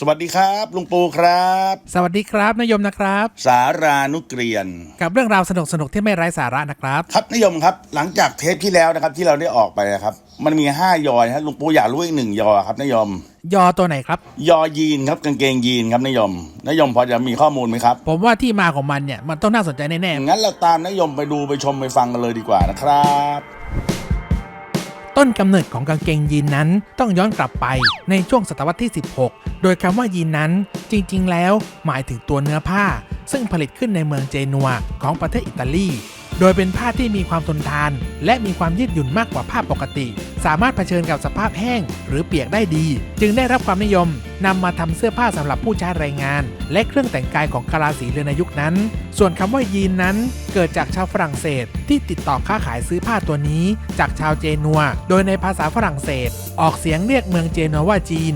สวัสดีครับลุงปูครับ สวัสดีครับนายมนะครับ สารานุเกรียน กับเรื่องราวสนุกสนุกๆที่ไม่ไร้สาระนะครับ ครับนายมครับ หลังจากเทปที่แล้วนะครับที่เราได้ออกไปนะครับ มันมีห้ายอนะฮะลุงปูอยากรู้อีกหนึ่งยอครับนายม ยอตัวไหนครับ ยอยีนครับกางเกงยีนครับนายมนายมพอจะมีข้อมูลไหมครับ ผมว่าที่มาของมันเนี่ยมันต้องน่าสนใจแน่งั้นเราตามนายมไปดูไปชมไปฟังกันเลยดีกว่านะครับๆ ต้นกำเนิดของกางเกงยีนนั้นต้องย้อนกลับไปในช่วงศตวรรษที่ 16 โดยคำว่ายีนนั้นจริงๆ แล้วหมายถึงตัวเนื้อผ้า ซึ่งผลิตขึ้นในเมืองเจนัวของประเทศอิตาลี โดยเป็นผ้าที่มีความทนทาน และมีความยืดหยุ่นมากกว่าผ้าปกติ สามารถเผชิญกับสภาพแห้ง หรือเปียกได้ดี จึงได้รับความนิยมนำมาทำเสื้อผ้าสำหรับผู้ใช้แรงงาน และเครื่องแต่งกายของกาลาสีเรือนในยุคนั้น ส่วนคำว่ายีนนั้น เกิดจากชาวฝรั่งเศส ที่ติดต่อค้าขายซื้อผ้าตัวนี้ จากชาวเจนัว โดยในภาษาฝรั่งเศส ออกเสียงเรียกเมืองเจนัวว่าจีน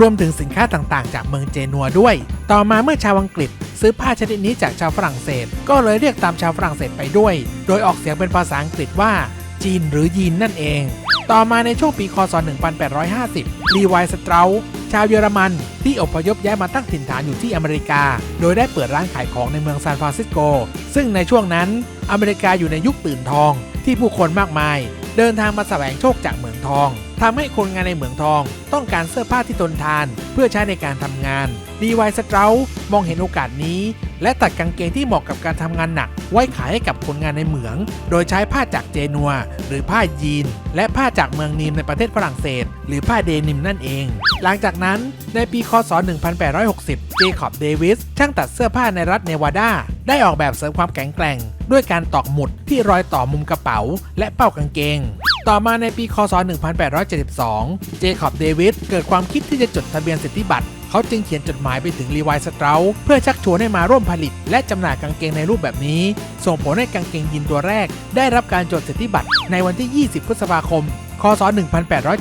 รวมถึงสินค้าต่างๆ จากเมืองเจนัวด้วย ต่อมาเมื่อชาวอังกฤษซื้อผ้าชนิดนี้จากชาวฝรั่งเศส ก็เลยเรียกตามชาวฝรั่งเศสไปด้วย โดยออกเสียงเป็นภาษาอังกฤษว่าจีนหรือยีนนั่นเอง ต่อมาในช่วงปีคศ 1850 ลีวายสเตราชาวเยอรมันที่อพยพย้ายมาตั้งถิ่นฐานอยู่ที่อเมริกา โดยได้เปิดร้านขายของในเมืองซานฟรานซิสโก ซึ่งในช่วงนั้นอเมริกาอยู่ในยุคตื่นทอง ที่ผู้คนมากมาย เดินทางมาแสวงโชคจากเหมืองทอง ทำให้คนงานในเหมืองทอง ต้องการเสื้อผ้าที่ทนทาน เพื่อใช้ในการทำงานดีวายสเตรามองเห็นโอกาสนี้ และตัดกางเกงที่เหมาะกับการทำงานหนัก ไว้ขายให้กับคนงานในเหมือง โดยใช้ผ้าจากเจนัว หรือผ้ายีน และผ้าจากเมืองนีมในประเทศฝรั่งเศส หรือผ้าเดนิมนั่นเอง หลังจากนั้นในปีคศ 1860 เจคอบเดวิสช่างตัดเสื้อผ้าในรัฐเนวาดา ได้ออกแบบเสริมความแข็งแกร่ง ด้วยการตอกหมุดที่รอยต่อมุมกระเป๋า และเป้ากางเกง ต่อมาในปีคศ 1872 เจคอบเดวิสเกิดความคิดที่จะจดทะเบียนสิทธิบัตร เขาจึงเขียนจดหมายไปถึงลีวายสเตราเพื่อชักชวนให้มาร่วมผลิต และจำหน่ายกางเกงในรูปแบบนี้ ส่งผลให้กางเกงยีนตัวแรก ได้รับการจดสิทธิบัตรในวันที่ 20 พฤษภาคม คศ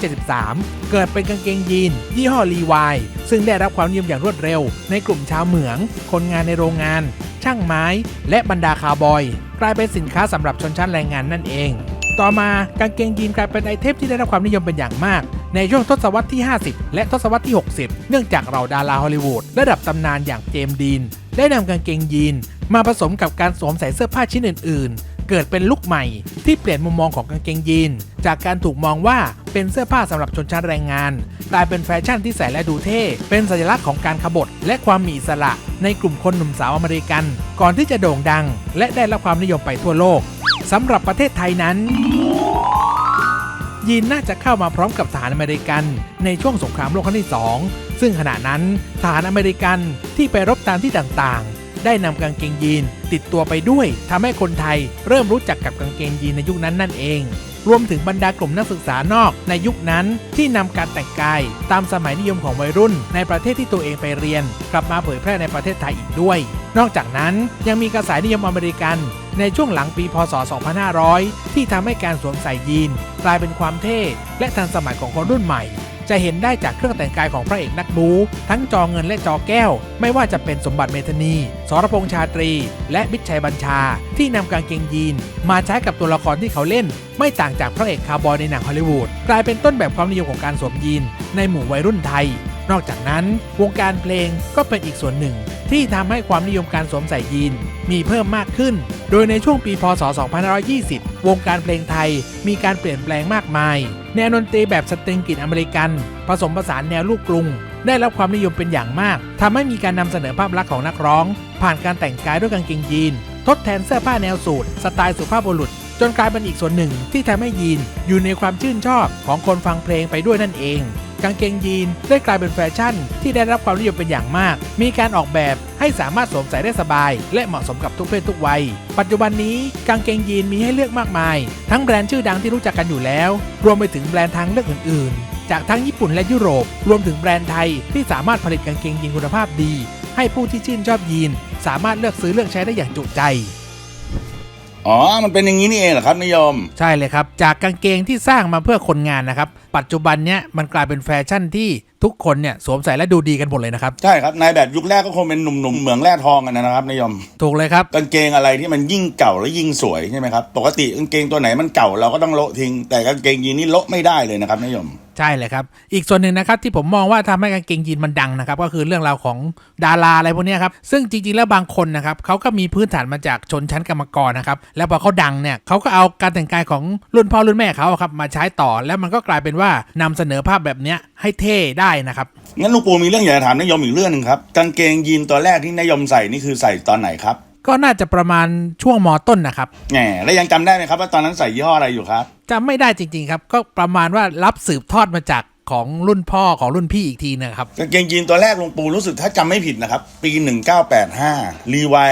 1873 เกิดเป็นกางเกงยีน ยี่ห้อลีวายซึ่งได้รับความนิยมอย่างรวดเร็ว ในกลุ่มชาวเหมือง คนงานในโรงงาน ช่างไม้ และบรรดาคาวบอย กลายเป็นสินค้าสำหรับชนชั้นแรงงานนั่นเอง ต่อมากางเกงยีนกลายเป็นไอเทมที่ได้รับความนิยมเป็นอย่างมาก ในช่วงทศวรรษที่ 50 และทศวรรษที่ 60 เนื่องจากเหล่าดาราฮอลลีวูดระดับตำนานอย่างเจมส์ดีน ได้นำกางเกงยีน มาผสมกับการสวมใส่เสื้อผ้าชิ้นอื่น ๆ เกิดเป็นลุคใหม่ ที่เปลี่ยนมุมมองของกางเกงยีน จากการถูกมองว่าเป็นเสื้อผ้าสำหรับชนชั้นแรงงาน กลายเป็นแฟชั่นที่ใส่และดูเท่ เป็นสัญลักษณ์ของการขบฏและความมีอิสระ ในกลุ่มคนหนุ่มสาวอเมริกัน ก่อนที่จะโด่งดัง และได้รับความนิยมไปทั่วโลก สำหรับประเทศไทยนั้น ยีนน่าจะเข้ามาพร้อมกับทหารอเมริกันในช่วงสงครามโลกครั้งที่ 2 ซึ่งขณะนั้นทหารอเมริกันที่ไปรบตามที่ต่างๆ ได้นำกางเกงยีนติดตัวไปด้วยทำให้คนไทยเริ่มรู้จักกับกางเกงยีนในยุคนั้นนั่นเองรวมถึงบรรดากลุ่มนักศึกษานอกในยุคนั้นที่นำการแต่งกายตามสมัยนิยมของวัยรุ่น ในประเทศที่ตัวเองไปเรียน กลับมาเผยแพร่ในประเทศไทยอีกด้วย นอกจากนั้นยังมีกระแสนิยมอเมริกัน ในช่วงหลังปีพศ 2500 ที่ทำให้การสวมใส่ยีน กลายเป็นความเท่และทันสมัยของคนรุ่นใหม่ จะเห็นได้จากเครื่องแต่งกายของพระเอกนักบูทั้งจอเงินและจอแก้ว ไม่ว่าจะเป็นสมบัติเมธนี สรพงษ์ชาตรี และบิชัยบัญชา ที่นำกางเกงยีน มาใช้กับตัวละครที่เขาเล่น ไม่ต่างจากพระเอกคาร์บอยในหนังฮอลลีวูดกลายเป็นต้นแบบความนิยมของการสวมยีน ในหมู่วัยรุ่นไทย นอกจากนั้น วงการเพลงก็เป็นอีกส่วนหนึ่ง ที่ทำให้ความนิยมการสวมใส่ยีนมีเพิ่มมากขึ้น โดยในช่วงปีพศ 2520 วงการเพลงไทยมีการเปลี่ยนแปลงมากมาย แนวดนตรีแบบสตริงกลิ่นอเมริกัน ผสมผสานแนวลูกกรุง ได้รับความนิยมเป็นอย่างมากทำให้มีการนำเสนอภาพลักษณ์ของนักร้อง ผ่านการแต่งกายด้วยกางเกงยีน ทดแทนเสื้อผ้าแนวสูทสไตล์สุภาพบุรุษ จนกลายเป็นอีกส่วนหนึ่งที่ทำให้ยีนอยู่ในความชื่นชอบของคนฟังเพลงไปด้วยนั่นเอง กางเกงยีนได้กลายเป็นแฟชั่น ที่ได้รับความนิยมเป็นอย่างมาก มีการออกแบบให้สามารถสวมใส่ได้สบาย และเหมาะสมกับทุกเพศทุกวัย ปัจจุบันนี้กางเกงยีนมีให้เลือกมากมาย ทั้งแบรนด์ชื่อดังที่รู้จักกันอยู่แล้ว รวมไปถึงแบรนด์ทางเลือกอื่น ๆ จากทั้งญี่ปุ่นและยุโรป รวมถึงแบรนด์ไทยที่สามารถผลิตกางเกงยีนคุณภาพดี ให้ผู้ที่ชื่นชอบยีนสามารถเลือกซื้อเลือกใช้ได้อย่างจุใจ อ๋อ มันเป็นอย่างนี้นี่เองเหรอครับนายม ใช่เลยครับ จากกางเกงที่สร้างมาเพื่อคนงานนะครับ ปัจจุบันเนี้ยมันกลายเป็นแฟชั่นที่ทุกคนเนี่ยสวมใส่และดูดีกันหมดเลยนะครับ ใช่ครับนายแบบยุคแรกก็คงเป็นหนุ่มๆเหมืองแร่ทองกันนะครับนายยม ถูกเลยครับ กางเกงอะไรที่มันยิ่งเก่าและยิ่งสวยใช่ไหมครับ ปกติกางเกงตัวไหนมันเก่าเราก็ต้องโละทิ้ง แต่กางเกงยีนนี่โละไม่ได้เลยนะครับนายยม ใช่เลยครับ อีกส่วนหนึ่งนะครับที่ผมมองว่าทำให้กางเกงยีนมันดังนะครับ ก็คือเรื่องราวของดาราอะไรพวกนี้ครับ ซึ่งจริงๆแล้วบางคนนะครับเขาก็มีพื้นฐานมาจากชนชั้นกรรมกรนะครับ แล้วพอเขาดังเนี่ยเขาก็เอาการแต่งกายของรุ่นพ่อรุ่นแม่เขาครับมาใช้ต่อแล้วมันก็กลายเป็นว่านำเสนอภาพแบบเนี้ยให้เท่ได้นะครับงั้นลุงปูมีเรื่องอยากจะถามนายยมอีกเรื่องหนึ่งครับกางเกงยีนตัวแรกที่นายยมใส่นี่คือใส่ตอนไหนครับ ก็น่าจะประมาณช่วงมต้นนะครับแหมแล้วยังจำได้ไหมครับว่าตอนนั้นใส่ยี่ห้ออะไรอยู่ครับจำไม่ได้จริง ๆ ครับ ก็ประมาณว่ารับสืบทอดมาจากของรุ่นพ่อของรุ่นพี่อีกทีนะครับกางเกงยีนตัวแรกลุงปูรู้สึกถ้าจำไม่ผิดนะครับ ปี 1985รีวาย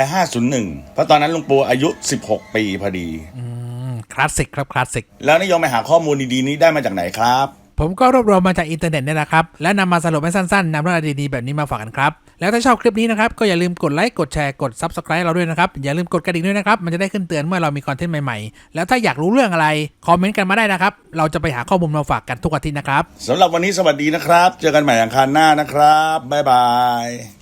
501 เพราะตอนนั้นลุงปูอายุ 16 ปีพอดีอืมคลาสสิกครับคลาสสิกแล้วนายยมไปหาข้อมูลดีๆนี้ได้มาจากไหนครับ ผมก็รวบรวมมาจากอินเทอร์เน็ตเนี่ยนะครับ และนำมาสรุปให้สั้นๆนำเรื่องราวดีๆแบบนี้มาฝากกันครับ แล้วถ้าชอบคลิปนี้นะครับ ก็อย่าลืมกดไลค์กดแชร์กด Subscribe เราด้วยนะครับ อย่าลืมกดกระดิ่งด้วยนะครับ มันจะได้ขึ้นเตือนเมื่อเรามีคอนเทนต์ใหม่ๆ แล้วถ้าอยากรู้เรื่องอะไร คอมเมนต์กันมาได้นะครับ เราจะไปหาข้อมูลมาฝากกันทุกอาทิตย์นะครับสำหรับวันนี้สวัสดีนะครับ เจอกันใหม่อังคารหน้านะครับบ๊ายบาย